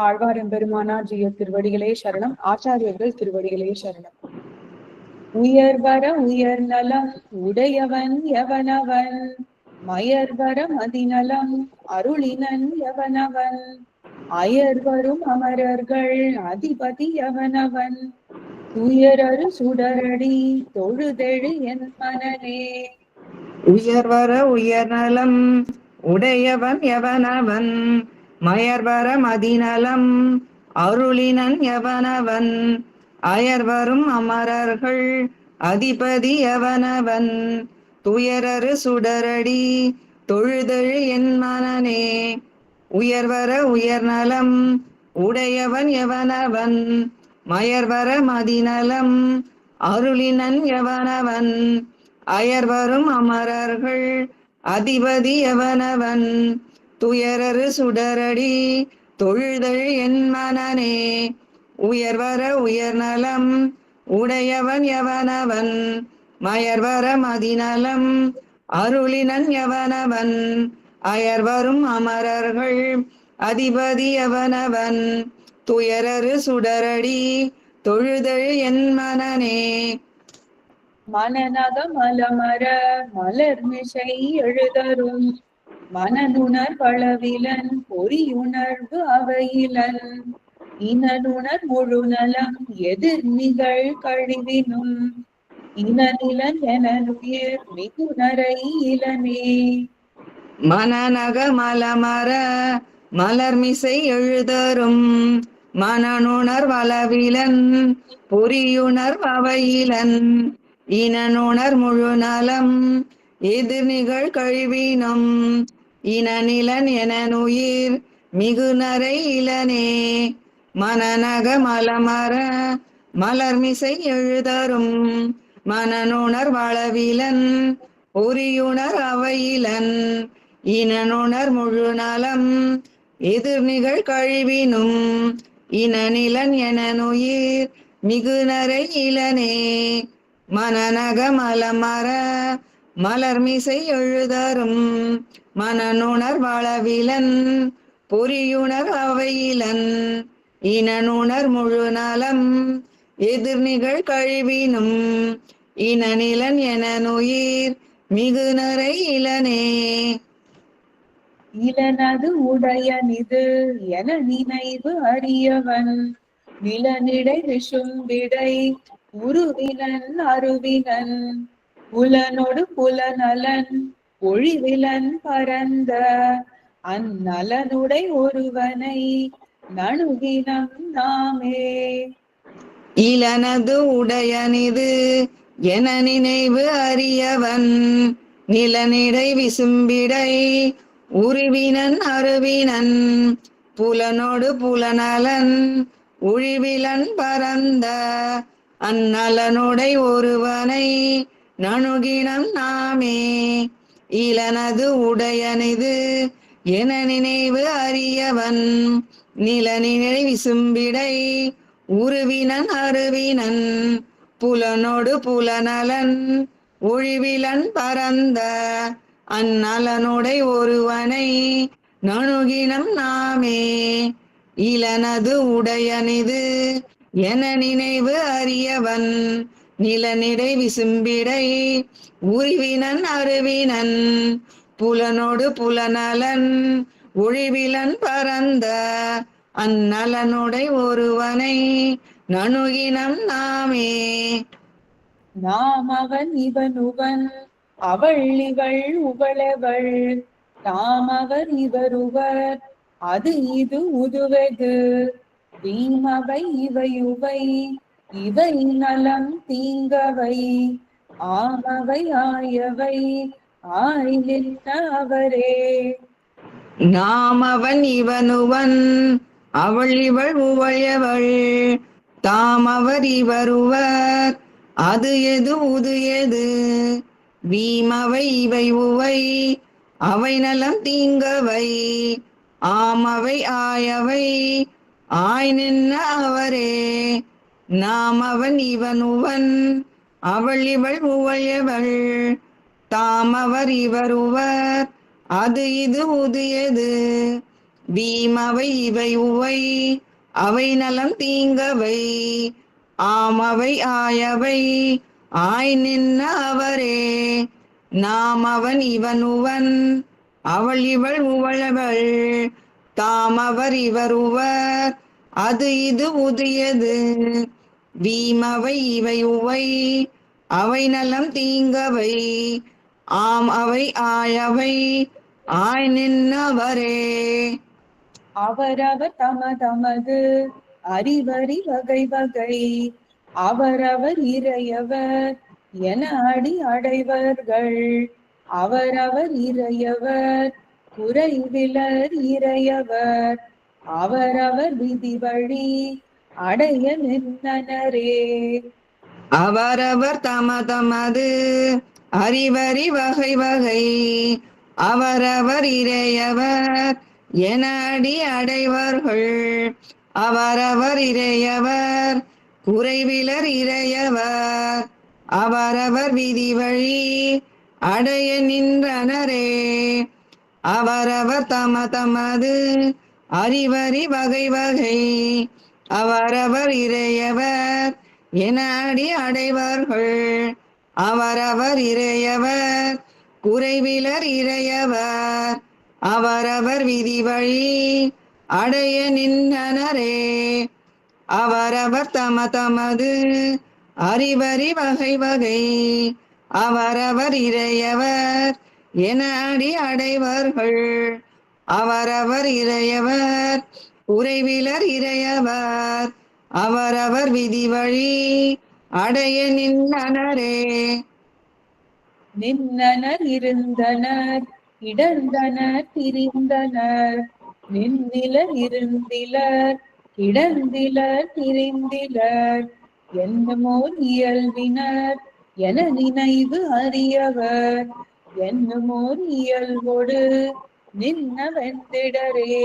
ஆழ்வார் பெருமானார் ஜிய திருவடிகளே சரணம். ஆச்சாரியர்கள் திருவடிகளே சரணம். உயர்வர உயர் நலம் உடையவன் எவனவன்? மயர்வர மதிநலம் அருளினன் எவனவன்? அயர் வரும் அமரர்கள் அதிபதி எவனவன்? துயரரு சுடரடி தொழுதெழு என் மனநே. உயர்வர நலம் உடையவன் எவனவன்? மயர்வர மதிநலம் அருளினன் எவனவன்? அயர்வரும் அமரர்கள் அதிபதி எவனவன்? துயரரு சுடரடி தொழுதழு என் மனநே உயர்வர உயர்நலம் உடையவன் எவனவன்? மயர்வர மதிநலம் அருளினன் எவனவன்? அயர்வரும் அமரர்கள் அதிபதி எவனவன்? துயரரு சுடரடி தொழுதழ் என் மனநே உயர்வர உயர்நலம் உடையவன் எவனவன் மயர்வர மதிநலம் அருளினன் எவனவன் அயர்வரும் அமரர்கள் அதிபதி எவனவன் துயரரு சுடரடி தொழுதழ் என் மனநே மனநக மலர் மலர்மிசை எழுதரும். மனதுணர் பளவிலன் பொறியுணர்வு அவையிலன். இனனுணர் முழுநலம் எதிர் நிகழ் கழிவினும். இனநிலன் எனனுயிர் மிகுநரை இளமே மனநக மலமர மலர்மிசை எழுதரும். மனனுணர் வளவிலன் பொறியுணர் அவையிலன். இனனுணர் முழுநலம் எதிர் நிகழ் கழிவினம். இனநிலன் எனனுயிர் மிகுநரை இளனே மனநக மலமர மலர்மிசை எழுதரும். மனனுணர் வளவிலன் பொறியுணர் அவையிலன். இனனுணர் முழு நலம் எதிர்நிகழ் கழிவினும். இனநிலன் எனனுயிர் மிகுநரை இளனே மனநக மலமர மலர்மிசை எழுதரும். மனநுணர் வளவிலன் பொறியுணர் அவையிலன். இனனுணர் முழுநலம் எதிர் நிகழ் கழிவினும். இனநிலன் எனனுயிர் மிகுநரை இளனே. இளனது உடையனிது என நினைவு அறியவன். நிலனிடை விஷும்பிடை உருவினன் அருவினன். புலனொடு புலநலன் ஒழிவிலன் பரந்த அந்நலனுடை ஒருவனை நணுகினம் நாமே. இளனது உடையனிது என நினைவு அறியவன் நிலனிடை விசும்பிடை உருவினன் அருவினன் புலனோடு புலநலன் உழிவிலன் பரந்த அந்நலனுடை ஒருவனை நணுகினம் நாமே. இளனது உடையனிது என நினைவு அறியவன். நிலநினை விசும்பிடை உருவினன் அருவினன். புலனோடு புலநலன் ஒழிவிலன் பரந்த அந்நலனுடை ஒருவனை நணுகினம் நாமே. இளனது உடையனிது என நினைவு அறியவன். நிலநிடை விசும்பிடை உருவினன் அருவினன் புலனோடு புலநலன் ஒழிவிலன் பரந்த அந்நலனுடை ஒருவனை நணுகினம் நாமே. நாம் அவன் இவன் உவன் அவள் இவள் உவளவள் தாம் அவர் இவருவர் அது இது உதுவது வீமவை இவையுவை இவை நலம் தீங்கவை ஆமவை ஆயவை ஆயிலில் அவரே நாம் அவன் இவனுவன் அவள் இவள் உவயவள். தாம் அவர் இவருவர் அது எது உது எது? வீமவை இவை உவை அவை நலம் தீங்கவை ஆமவை ஆயவை ஆய் நின்ன அவரே நாம் அவன் இவன் உவன் அவள் இவள் உவயவள் தாம் அவர் இவர் உவர் அது இது உது எது? வீமவை இவை உவை அவை நலம் தீங்கவை ஆமவை ஆயவை ஆய் நின்ன அவரே. நாம் அவன் இவன் உவன் அவள் இவள் உவளவள் தாம் அவர் இவர் உவர் அது இது உதியது வீமவை இவை உவை அவை நலம் தீங்கவை ஆம் அவை ஆயவை ஆய் நின்னவரே. அவரவர் தம தமது அறிவறி வகை வகை அவரவர் இறையவர் என அடி அடைவர்கள். அவரவர் இறையவர் குறைவிலர் இறையவர் அவரவர் விதி வழி அடைய நின்றனரே அவரவர் தம தமது அறிவறி வகை வகை. அவரவர் இறையவர் என அடி அடைவர்கள். அவரவர் இறையவர் குறைவிலர் இறையவர். அவரவர் விதி வழி அடைய நின்றனரே. அவரவர் தம தமது அறிவறி வகை வகை. அவரவர் இறையவர் என அடி அடைவார்கள்? அவரவர் இறையவர் குறைவிலர் இறையவர். அவரவர் விதி வழி அடைய நின்றனரே. அவரவர் தம தமது அறிவறி வகை வகை. அவரவர் இறையவர் என அடி அடைவார்கள்? அவரவர் இறையவர் உறைவிலர் இறையவர் அவரவர் விதி வழி அடைய நின்றனரே நின்றனர் இருந்தனர் இடர்ந்தனர் திரிந்தனர். நின்னிலர் இருந்திலர் இடர்ந்திலர் திரிந்திலர். என்னமோர் இயல்பினர் என நினைவு அறியவர். என்னமோர் இயல்போடு நின்ன வெந்திடரே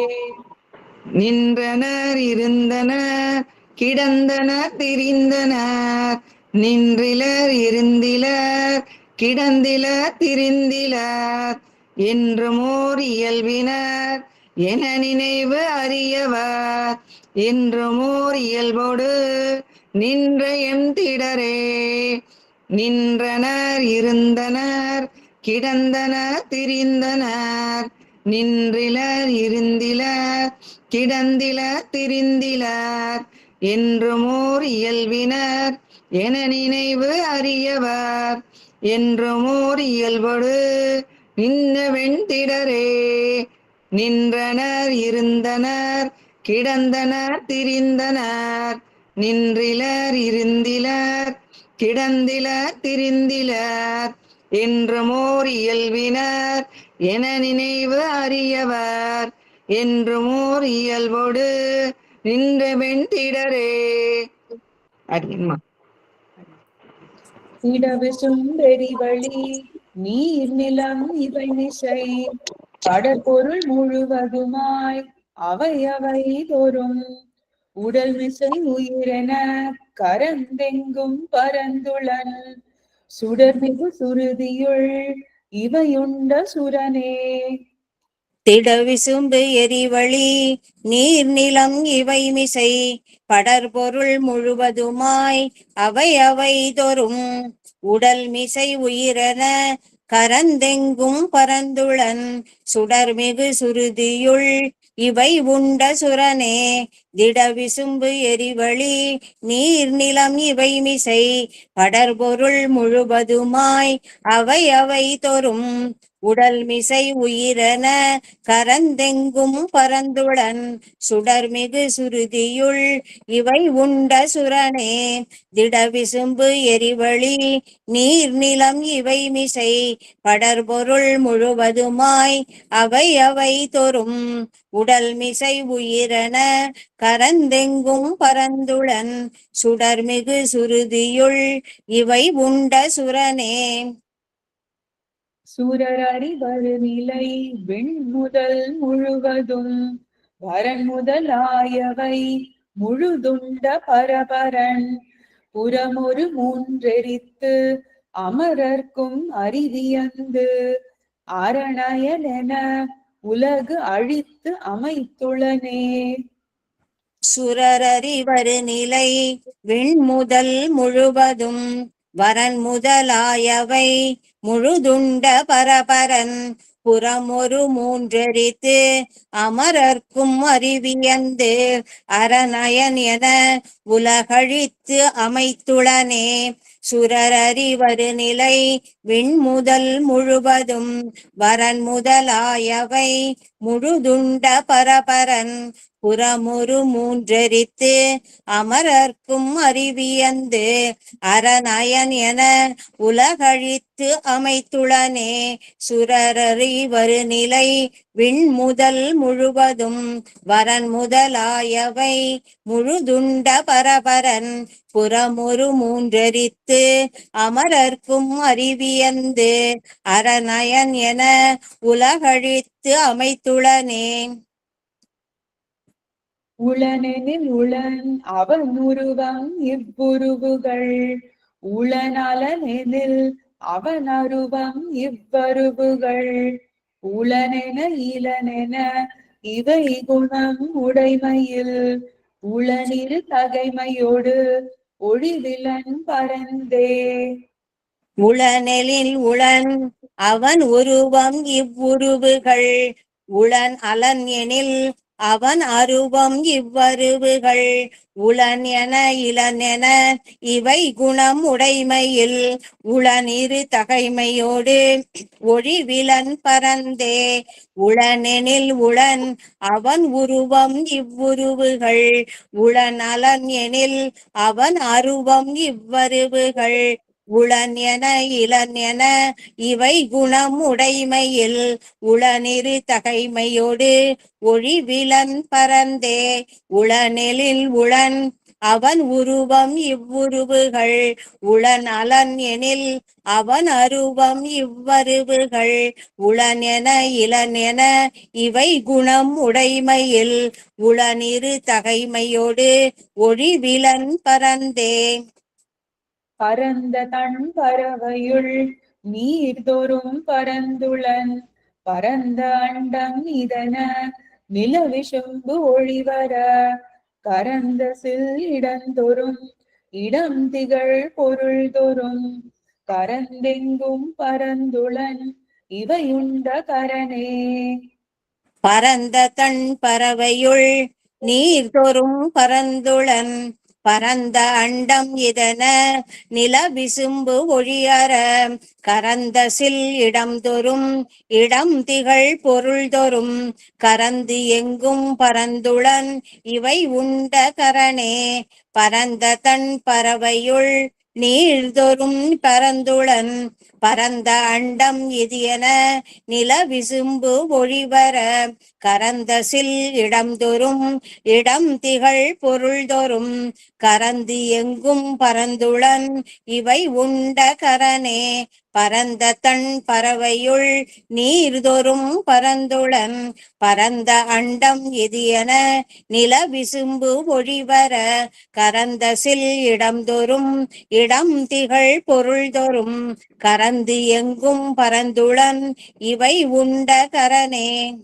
நின்றனர் இருந்தனர் கிடந்தனர் திரிந்தனர். நின்றிலர் இருந்திலர் கிடந்திலர் திரிந்திலர். என்றுமோர் இயல்பினர் என நினைவு அறியவர். என்றுமோர் இயல்போடு நின்ற எம் திடரே. நின்றனர் இருந்தனர் கிடந்தனர் திரிந்தனர். நின்றிலர் இருந்திலர் கிடந்திலர் திரிந்திலர் ஓர் இயல்பினர் என நினைவு அறியவர். என்றுமோர் இயல்போடு நின்ற வெண்திடரே நின்றனர் இருந்தனர் கிடந்தனர் திரிந்தனர் நின்றிலர் இருந்திலர் கிடந்திலர் திரிந்திலர் என்றுமோர் இயல்பினர் என நினைவு அறியவர். என்றுமோர் இயல்போடு நின்ற வெண்திடரே அப்படிமா இடவு சுந்தரி வழி நீர் நிலம் இவை நிசை. கடற்பொருள் முழுவதுமாய் அவை அவை தோறும். உடல் மிசை உயிரென கரந்தெங்கும் பரந்துளன் சுடர்மிகு சுருதியுள் இவையுண்ட சுரனே. திடவிசும்பு எரிவழி நீர் நிலம் இவை மிசை படர்பொருள் முழுவதுமாய் அவை அவை தோறும். உடல் மிசை உயிரென கரந்தெங்கும் பரந்துளன் சுடர்மிகு சுருதியுள் இவை உண்ட சுரனே. திடவிசும்பு எரிவழி நீர் நிலம் இவை மிசை படர்பொருள் முழுவதுமாய் அவை அவை தோறும். உடல் மிசை உயிரென கரந்தெங்கும் பரந்துளன் சுடர்மிகு சுருதியுள் இவை உண்ட சுரனே. திடவிசும்பு எரிவழி நீர் நிலம் இவை மிசை படர்பொருள் முழுவதுமாய் அவை அவை தோறும். உடல் மிசை உயிரென கரந்தெங்கும் பரந்துளன் சுடர்மிகு சுருதியுள் இவை உண்ட சுரனே. சுரரறிவர் நிலை விண் முதல் முழுவதும் வரன் முதலாயவை முழுதுண்ட பரபரன். புறமொரு மூன்றெரித்து அமரர்க்கும் அறிவியந்து அரணயலென உலகு அழித்து அமைத்துளனே. சுரரறிவர் நிலை விண்முதல் முழுவதும் வரன் முதலாயவை முழுதுண்ட பரபரன் புறமொரு மூன்றெரித்து அமரர்க்கும் அறிவியந்து அரணயன் என உலகழித்து அமைத்துளனே. சுரரறிவரு நிலை விண்முதல் முழுவதும் வரன் முதலாயவை முழுதுண்ட பரபரன் புறமுரு மூன்றெரித்து அமரர்க்கும் அறிவியந்து அரணயன் என உலகழித்து அமைத்துளனே சுரரறிவரு நிலை விண்முதல் முழுவதும் வரன் முதலாயவை முழுதுண்ட பரபரன் புறமுரு மூன்றெரித்து அமரர்க்கும் அறிவியந்து அரணயன் என உலகழித்து அமைத்துளனே. உளனெனில் உளன் அவன் உருவம் இவ்வுருவுகள். உளநலனெனில் அவன் அருவம் இவ்வருவுகள். உளனென இளனென இவை குணம் உடைமையில். உளனிரு தகைமையோடு ஒளிவிலன் பரந்தே. உளநெலில் உளன் அவன் உருவம் இவ்வுருவுகள். உளன் அலன் எனில் அவன் அருவம் இவ்வருவுகள் உளன் என இளன் என இவை குணம் உடைமையில் உளன் இரு தகைமையோடு ஒளிவிலன் பரந்தே. உளனெனில் உளன் அவன் உருவம் இவ்வுருவுகள் உளன் அலன் எனில் அவன் அருவம் இவ்வருவுகள் உளன் என இளன் என இவை குணம் உடைமையில் உளனிரு தகைமையோடு ஒழிவிலன் பரந்தே. உளநெலில் உளன் அவன் உருவம் இவ்வுருவுகள். உளன் அலன் எனில் அவன் அருவம் இவ்வருவுகள். உளன் என இளன் என இவை குணம் உடைமையில் உளனிரு தகைமையோடு ஒழிவிலன் பரந்தே. பரந்த தன் பறவையுள் நீர்தோறும் பரந்துளன் பரந்த அண்டம் இதன நிலவிசும்பு ஒளிவர. கரந்த சில் இடந்தொறும் இடம் திகழ் பொருள் தொறும் கரந்தெங்கும் பரந்துளன் இவையுண்ட கரனே பரந்த தன் பறவையுள் நீர் தோறும் பரந்துளன் பரந்த அண்டம் இதன நில விசும்பு ஒழியற. கரந்த சில் இடம் தொறும் இடம் திகழ் பொருள் தொறும். கரந்து எங்கும் பரந்துளன் இவை உண்ட கரணே. பரந்த தன் பறவையுள் நீழ்தொறும் பரந்துளன் பரந்த அண்டம் இது என நில விசும்பு ஒழிவர கரந்த சில் இடம் தொறும் இடம் திகழ் பொருள் தொறும் கரந்து எங்கும் பரந்துளன் இவை உண்ட கரனே பரந்த தன் பறவையுள் நீர்தொறும் பரந்துளன் பரந்த அண்டம் இது என நில விசும்பு ஒழிவர கரந்த சில் இடம் தொறும் இடம் திகழ் பொருள் தொறும் கரந்து எங்கும் பரந்துளன் இவை உண்ட கரனே.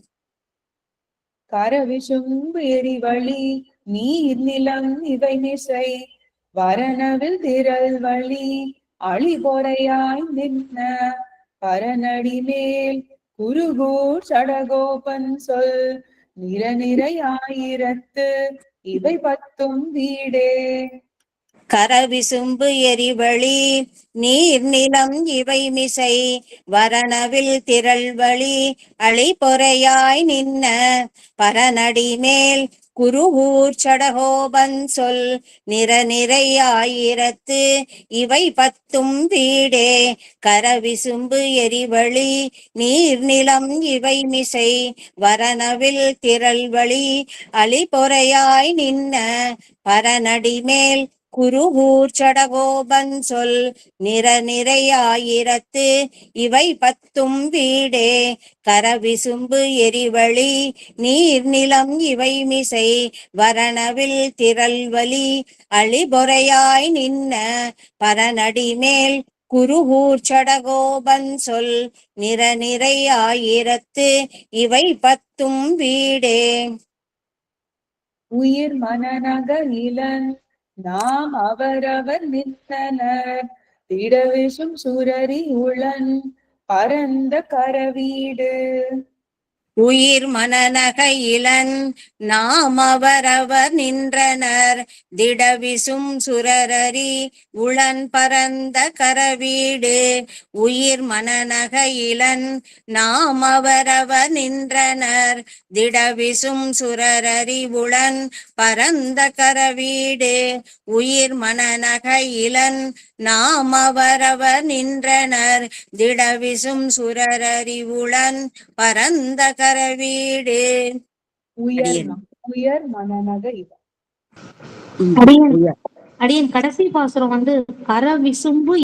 கரவிசும்பு எரிவழி நீர் நிலம் இவை மிசை. வரணவில் திரள் வழி அழிபொறையாய் நின்ன. பரநடி மேல் குருகூர் சடகோபன் சொல் நிற நிறையாயிரத்து இவை பத்தும் வீடே. கரவிசும்பு எரிவழி நீர் நிலம் இவை மிசை வரணவில் திரள்வழி அழிபொறையாய் நின்ன பரநடி மேல் குருவூர் சடகோபன் சொல் நிற நிறையாயிரத்து இவை பத்தும் வீடே. கரவிசும்பு எரிவழி நீர் நிலம் இவை மிசை வரணவில் திரள்வழி அழிபொறையாய் நின்ன பரநடி மேல் குருகூர் சடகோபன் சொல் நிற நிறையாயிரத்து இவை பத்தும் வீடே. கரவிசும்பு எரிவழி நீர் நிலம் இவை மிசை வரணவில் திரல்வலி அழிபொறையாய் நின்ன பரநடி மேல் குருகூர் சடகோபன் சொல் நிற நிறையாயிரத்து இவை பத்தும் வீடே. உயிர் மனநக இளன் நாம் அவரவர் நித்தனர் திடவிசும் சுரரி உளன் பரந்த கரவீடு. உயிர் மனநகையிலன் இளன் நாம் அவரவர் நின்றனர். திடவிசும் சுரரரி உளன் பரந்த கரவீடு உயிர் மனநகையிலன் இளன் நாம் அவரவர் நின்றனர். திடவிசும் சுரரரி உளன் பரந்த கரவீடு உயிர் மனநகையிலன் இளன் நாம் அவரவர் நின்றனர். திடவிசும் சுரரரி உளன் பரந்த கரவீடு உயர் அடியேன். ம- உயர் மனநக அடியன். கடைசி பாசுரம் வந்து கர விசும்பு